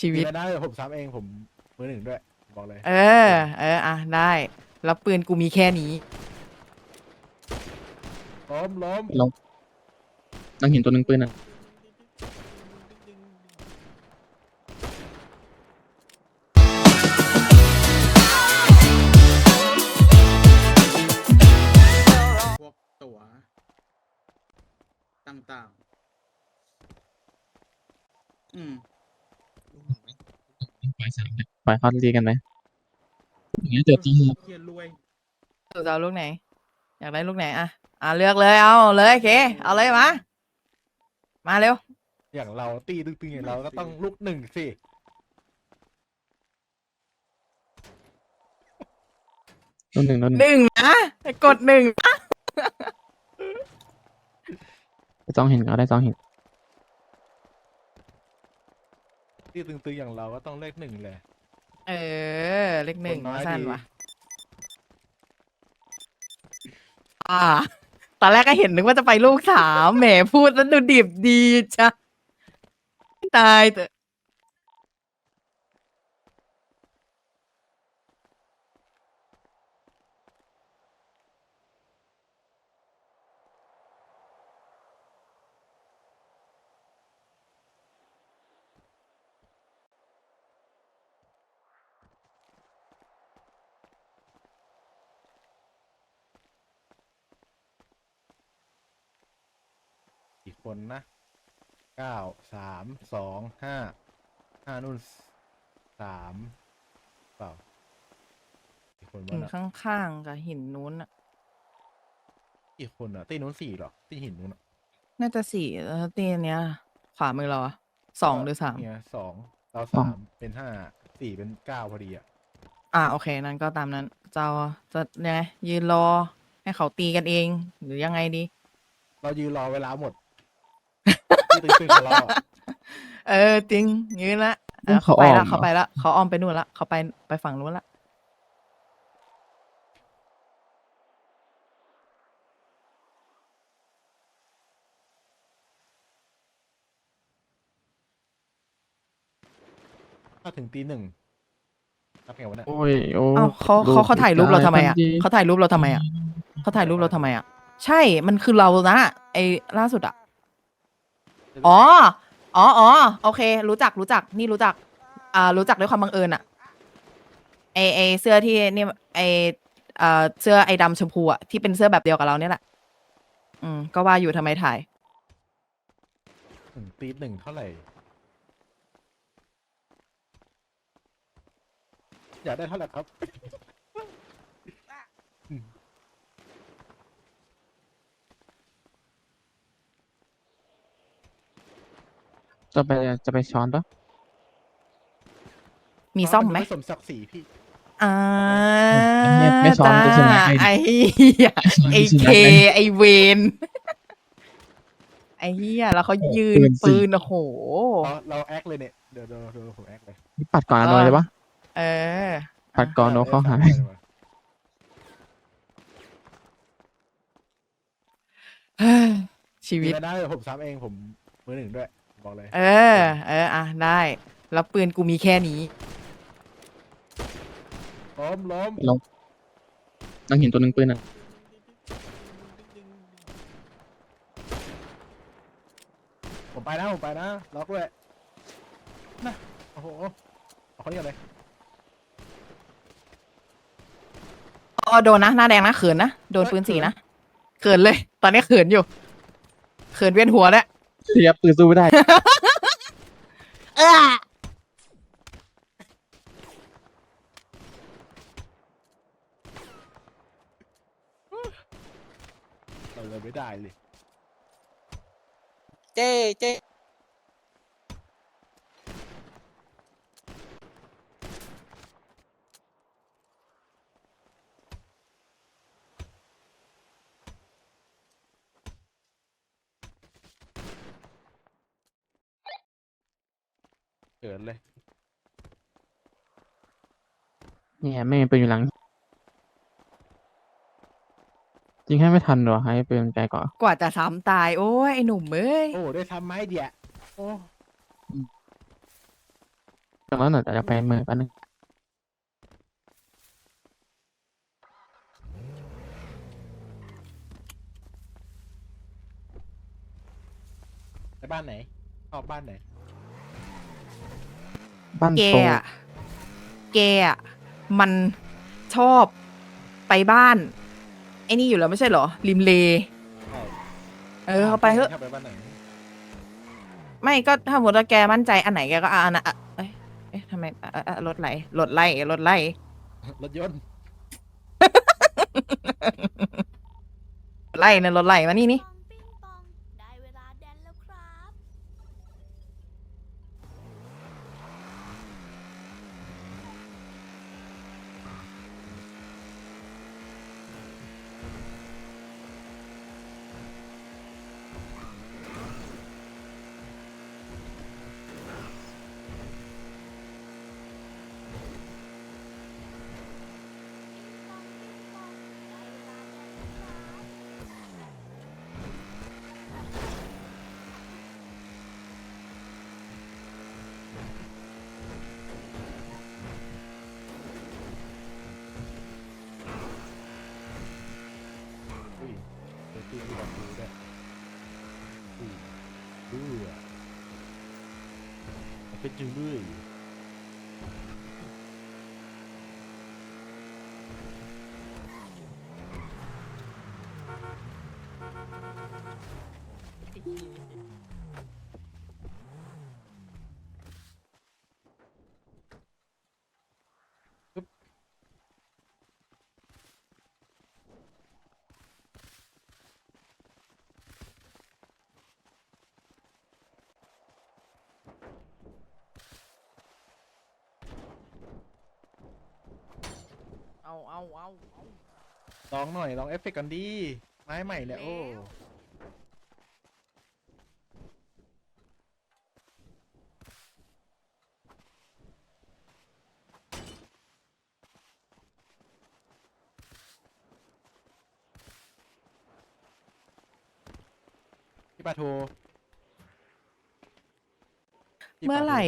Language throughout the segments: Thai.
ชีวิตดีนะเดี๋ยวผมซ้ำเองผมมือหนึ่งด้วย บอกเลย เออ เออ อะ ได้ แล้วปืนกูมีแค่นี้ ล้มล้มต้องเห็นตัวหนึ่งปืนอะพวกตั๋วต่างๆ อืม ปล่อยสามเลยปล่อยเขาตีกันไหมอย่างเงี้ยเดี๋ยวตีเลยเขียนรวยหนูจะเอาลูกไหน อยากได้ลูกไหนอะอะเลือกเลยเอาเลยโอเค เอาเลยมา มาเร็ว อย่างเราตีตึงๆอย่างเราก็ต้องลุกหนึ่งสิตัวหนึ่งตัวหหนึ่งนึ่งนะกดหนึ่งนะสองเห็นเขาได้สองเห็น ตีตึงๆอย่างเราก็ต้องเลขหนึ่งเลยเออ เลขหนึ่งคนน้อยสั้นดีว่ะอ่า ตอนแรกก็เห็นนึกว่าจะไปลูกสามแหมพูดแล้วดูดิบดีจ้ะตายเถอะ คนนะเก้าสามสองห้าห้านู่นสามเปล่าอีกคนหิว่านนะข้างๆกับหินนู้นน่ะอีกคนอะตีนู้นสี่เหรอตีหินนู้นอะน่าจะสี่แล้วตีอันเนี้ย ขวามือเราอะสองหรือสามเนี่ยสองเราสามเป็นห้าสี่เป็นเก้าพอดีอะอ่าโอเค นั้นก็ตามนั้นเจ้าจะยังไงยืนรอ ให้เขาตีกันเอง หรือยังไงดี เรายืนรอเวลาหมด ที่ตึงๆของเราอะเออจริงยืนละอะเขาไปละเขาไปละเขาอ้อมไปนู่นละเขาไปไปฝั่งนู้นละถ้าถึงตีหนึ่งนับไงวะเนี่ยโอ้ยโอ้เอ้าเขาลูกเขาเขาถ่ายรูปเราทำไมอะทันทีเขาถ่ายรูปเราทำไมอะเขาถ่ายรูปเราทำไมอะ ใช่มันคือเรานะไอ้ล่าสุดอะ อ๋อ อ๋ออ๋อโอเค รู้จัก รู้จัก นี่รู้จัก อ่า รู้จักด้วยความบังเอิญอะไอไอเสื้อที่นี่ไอเอ่อเสื้อไอดำชมพูอะที่เป็นเสื้อแบบเดียวกับเราเนี่ยแหละ อืม ก็ว่าอยู่ทำไมถ่ายถึงตีหนึ่งเท่าไหร่ อยากได้เท่าไหร่ครับ จะไปจะไปช้อนปะมีซ่อมไหมนสมศักดิ์ศรีพี่อ่าไม่ไม่ช้อนจะชนะจ้าไอ้ไอเหี้ยไอจะชเคนะไอ้ไอเวนไอเฮียแล้วเขายืนปืนสิปืนโอ้โหเราเราแอคเลยเนี่ยเดี๋ยวเดี๋ยวเดี๋ยวผมแอคเลยนี่ปัดก่อนอะโดนเลยปะเออ ปัดก่อนโดนเข้าหาได้ได้ได้เฮ้ยชีดีวิตแล้วนะเดี๋ยวผมซ้ำเองผมมือหนึ่งด้วย บอกเลยเออ เออ อะ ได้ แล้วปืนกูมีแค่นี้ ล้มล้มต้องเห็นตัวหนึ่งปืนอะผมไปนะผมไปนะล็อกด้วยนะโอ้โหเอาคนนี้ก่อนเลยอ๋อโดนนะ หน้าแดงนะ เขินนะ โดนปืนสีนะ เขินเลย ตอนนี้เขินอยู่ เขินเวียนหัวแล้ว เสียปืนสู้ไม่ได้เออเราเลยไม่ได้เลย เจ๊เจ๊ เกิดเลยเนี่ยไม่มีปืนอยู่หลัง จริงให้ไม่ทันหรอให้ปืนไกลก่อนกว่าจะซ้ำตายโอ้ยไอหนุ่มเอ้ยโอ้ได้ทำไม้เดียโอ้แต่ว่าหนูจะไปเมืองแป๊บนึง ในบ้านไหนชอบบ้านไหน บ้านแกโซอะแกอะมันชอบไปบ้าน ไอ้นี่อยู่แล้วไม่ใช่เหรอ ริมเลใช่เออเขาไปเถอะชอบไปบ้านไหนไม่ก็ถ้าสมมติว่าแกมั่นใจอันไหนแกก็เอาอันนั้นอะเอ้ยเอ๊ะทำไมอะอะอะรถไหลรถไล่รถไล่รถยนต์ไล่นะรถไล่มานี่นี่ ปองปิ้งปอง ได้เวลาแดนแล้วครับ ปิ้งปองปิ้งปอง ได้เวลาแดนแล้วครับ อุ้ยเดี๋ยว ตีที่ดูด้วยอุ้ยดูอะมันเป็นจึงด้วย เอาเอาเอาเอาลองหน่อยลองเอฟเฟกต์กันดีไม้ใหม่เนี่ยโอ้แล้วพี่ปาโทพี่ปาโท เมื่อไหร่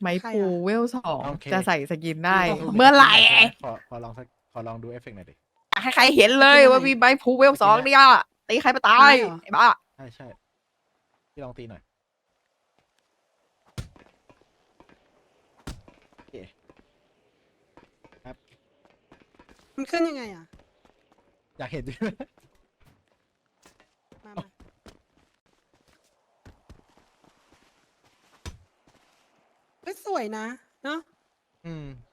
ไมใครพูอะเวลสองโอเค จะใส่สกินได้พี่ปาโทเมื่อไหร่ ขอขอลองสัก ขอลองดูเอฟเฟกต์หน่อยดิให้ใครเห็นเลยว่ามีไมพูเวลสองเนี่ยตีใครไปตายไม่เหรอ ไอ้บ้าใช่ใช่พี่ลองตีหน่อยโอเคมันขึ้นยังไงอะ อยากเห็นด้วย มามาเฮ้ยสวยนะ เนาะอืมเออนั่น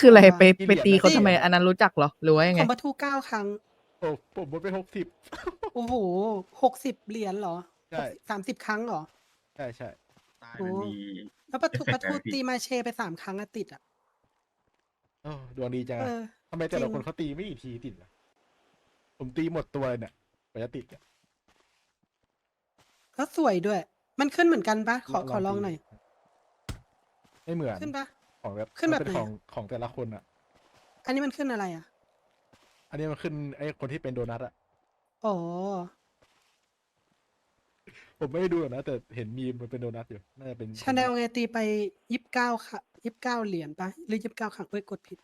คืออะไรไปที่เหไปรียญตีเขานะทำไมอันนั้นรู้จักเหรอหรือว่ายังขไง องประตูเก้าครั้ง โอ้ผมหมดไปหกสิบโอ้โหหกสิบเหรียญเหรอใช่สามสิบครั้งเหรอ ใช่ใช่ตายโอ้มันมี แล้วประตูเอฟเฟกต์ประตูอะไรพี่ ตีมาเชไปสามครั้งอะติดอะโอ้ดวงดีจังเออะอ ทำไมแต่ละจริงคนเขาตีไม่กี่ทีติดล่ะผมตีหมดตัวเลยเนี่ยกว่าจะติดเนี่ย แล้วสวยด้วย มันขึ้นเหมือนกันปะขอขอลองตีหน่อย ไม่เหมือนขึ้นปะ ของแบบขึ้นแบบมัเป็ไหนของของแต่ละคนอะ อันนี้มันขึ้นอะไรอะ อันนี้มันขึ้นไอ้คนที่เป็นโดนัทอะ อ๋อ ผมไม่ได้ดูหรอกนะ แต่เห็นมีมมันเป็นโดนัทอยู่ น่าจะเป็นชาแนลไงตีไปยี่สิบเก้าค่ะยี่สิบเก้าเหรียญปะหรือยี่สิบเก้าครั้งเอ้ยกดผิด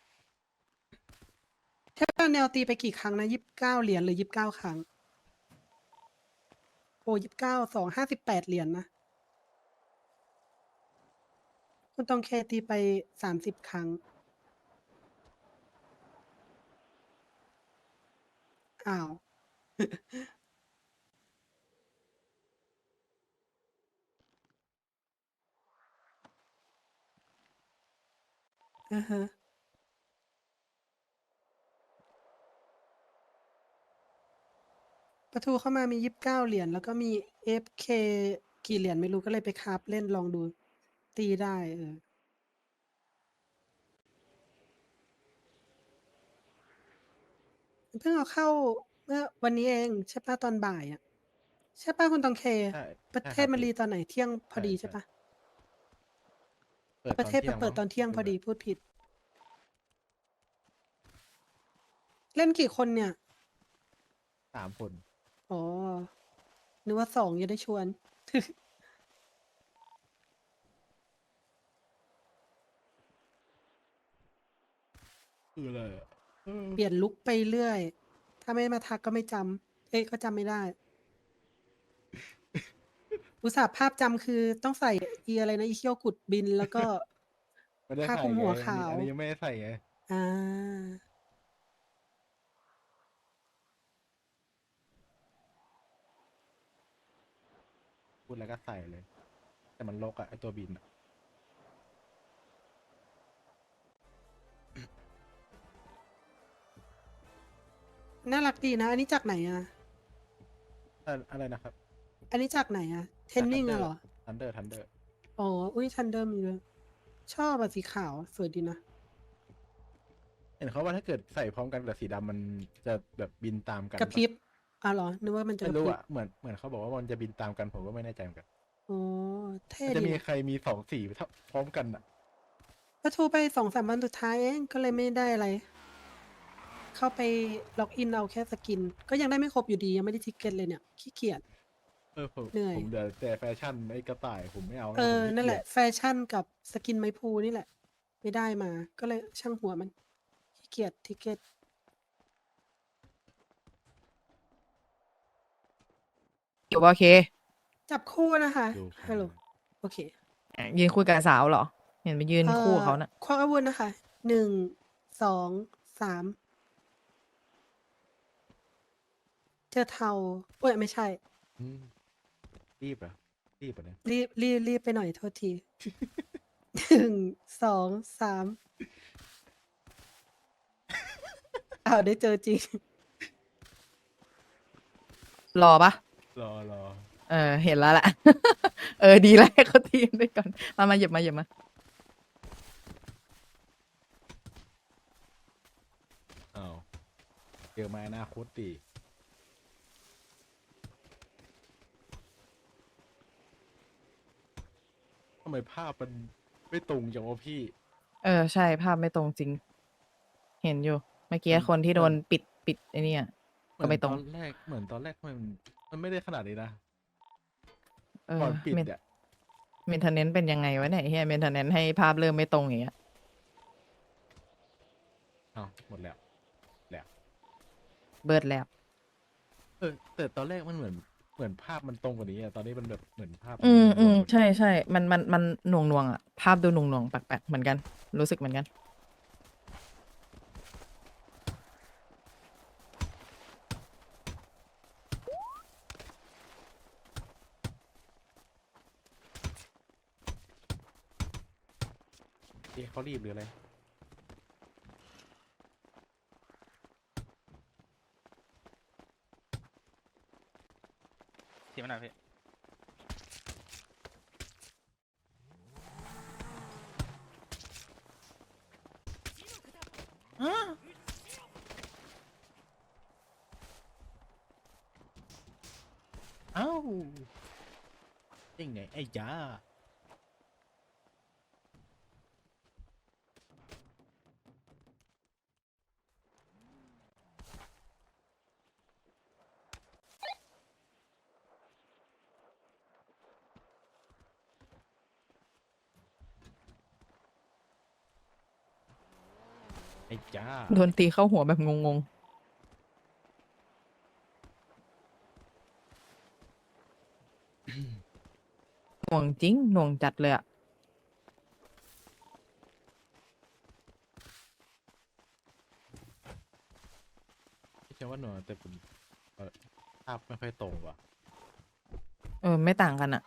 ชาแนลตีไปกี่ครั้งนะยี่สิบเก้าเหรียญหรือยี่สิบเก้าครั้ง โอ้ยี่สิบเก้าสองห้าสิบแปดเหรียญนะ คุณตองเคตีไปสามสิบครั้ง อ้าว อือฮะประตูเข้ามามียี่สิบเก้าเหรียญแล้วก็มีเอฟเคกี่เหรียญไม่รู้ก็เลยไปคราฟเล่นลองดู ตีได้ เออ เพิ่งเอาเข้าเมื่อวันนี้เองใช่ป้ะตอนบ่ายอะ ใช่ป้ะคุณตองเค ใช่ประใช่เทคศบมันรีพี่ตอนไหนเที่ยงพอดีใช่ใช่ปะเปิดประเทศมันเปิดตอนเที่ยงพอดีพูดผิด เล่นกี่คนเนี่ยสามคน อ๋อนึกว่าสองยังได้ชวน คืออะไรอะเออเปลี่ยนลุคไปเรื่อย ถ้าไม่มาทักก็ไม่จำเอ้ยก็จำไม่ได้ อุตส่าห์ภาพจำคือต้องใส่อีอะไรนะอีเขี้ยวกุดบินแล้วก็ ไม่ได้ผ้าใส่คลุมหัวไงขาว อันนี้ยังไม่ได้ใส่ไงอ่า พูดแล้วก็ใส่เลย แต่มันลกอะไอตัวบินอะ น่ารักดีนะ อันนี้จากไหนอะ อะอะไรนะครับ อันนี้จากไหนอะ เทนนิ่งอะเหรอ ทันเดอร์ ทันเดอร์ อ๋อ อุ้ยทันเดอร์มีเลยชอบอะสีขาวสวยดีนะ เห็นเขาว่าถ้าเกิดใส่พร้อมกันกับสีดำมันจะแบบบินตามกันกระพริบอะเหรอ นึกว่ามันจะกไม่ระรู้พริบ อะเหมือน เหมือนเขาบอกว่ามันจะบินตามกันผมก็ไม่แน่ใจเหมือนกันอ๋อ เท่มันจะดีมีนะใครมีสองสีเท่าพร้อมกันอะก็โทรไปสองสามวันสุดท้ายเองก็เลยไม่ได้อะไร เข้าไปล็อกอินเอาแค่สกิน ก็ยังได้ไม่ครบอยู่ดียังไม่ได้ทิกเก็ตเลยเนี่ยขี้เกียจ เออผมเหนื่อย ผมเดี๋ยวแต่แฟชั่นไอ้กระต่ายผมไม่เอาเออผมขี้นั่นแหละ เกียจแฟชั่นกับสกินไม้พูนี่แหละ ไม่ได้มา ก็เลยช่างหัวมันขี้เกียจทิกเก็ตอยู่โอเคจับคู่นะคะดูฮัลโหลโอเคยืนคุยกับสาวเหรอ เห็นไปยืนคู่กับเขาน่ะควักอาวุธนะคะหนึ่งสองสาม เจอเทาเอ้ยไม่ใช่ อืมรีบเหรอรีบเหรอเนี่ยรีบรีบรีบไปหน่อยโทษที หนึ่งสองสามอ้าวได้เจอจริง รอปะรอรอเออ เห็นแล้วแหละ เออ ดีแล้วให้เขาทีมด้วยกันมา มาเหยียบมาเหยียบมา อ้าวเจอมาอนาคตดีำไมภาพมันไม่ตรงจังวะพี่ เออใช่ภาพไม่ตรงจริง เห็นอยู่ เมื่อกี้มันคนที่โดนมัน ปิดปิดไอ้เนี่ย ก็ไม่ตรง เหอนตอนแรกเหมือนตอนแรกมันมันไม่ได้ขนาดนี้นะเออก่อนปิดเมนเนี่ย เมนเทนเนนเป็นยังไงวะเนี่ยเฮียเมนเทนเนนให้ภาพเริ่มไม่ตรงอย่างเงี้ยอ้าวหมดแล้วแล้ว เบิร์ดแล้ว เออแต่ตอนแรกมันเหมือน เหมือนภาพมันตรงกว่านี้อะตอนนี้มันแบบเหมือนภาพอืมนอืมรวๆใช่ใช่มันมันมันหน่วงหน่วงๆอะภาพดูหน่วงหน่วงๆแปลกๆเหมือนกัน รู้สึกเหมือนกัน เอ๊ะเขารีบหรืออะไร ทีมันหน่อยพี่เอ้าจริงไงไอ้ยา ไอ้จ้าโดนตีเข้าหัวแบบงงๆ หน่วงจริง หน่วงจัดเลยอะไม่ใช่ว่าหนูแต่ผมเอ่อภาพไม่ค่อยตรงว่ะ เออ ไม่ต่างกันอะ